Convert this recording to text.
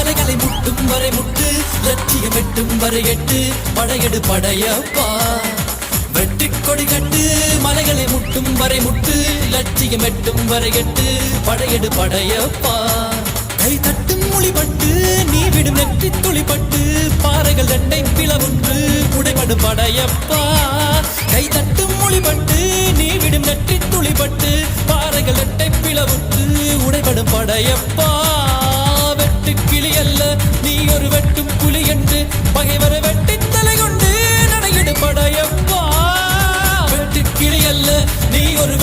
மலைகளை முட்டும் வரை முட்டு லட்சியம் எட்டும் வரை எட்டு படையெடு படையப்பா. வெட்டி கொடி கட்டு மலைகளை முட்டும் வரை முட்டு லட்சியம் எட்டும் வரை எட்டு படையெடு படையப்பா. கை தட்டும் மொழிபட்டு நீ விடும் நெற்றி துளிப்பட்டு பாறைகள் ரெண்டை பிளவுன்று உடைபடு படையப்பா. கை தட்டும் மொழிபட்டு நீ விடும் நெற்றி துளிப்பட்டு பாறைகள் ரெண்டை பிளவுற்று உடைபடும் படையப்பா. வெட்டும் புலி என்று பகைவரை வெட்டி தலை கொண்டு நடையிடு படையப்பா. வெட்டு கிளி அல்ல நீ ஒரு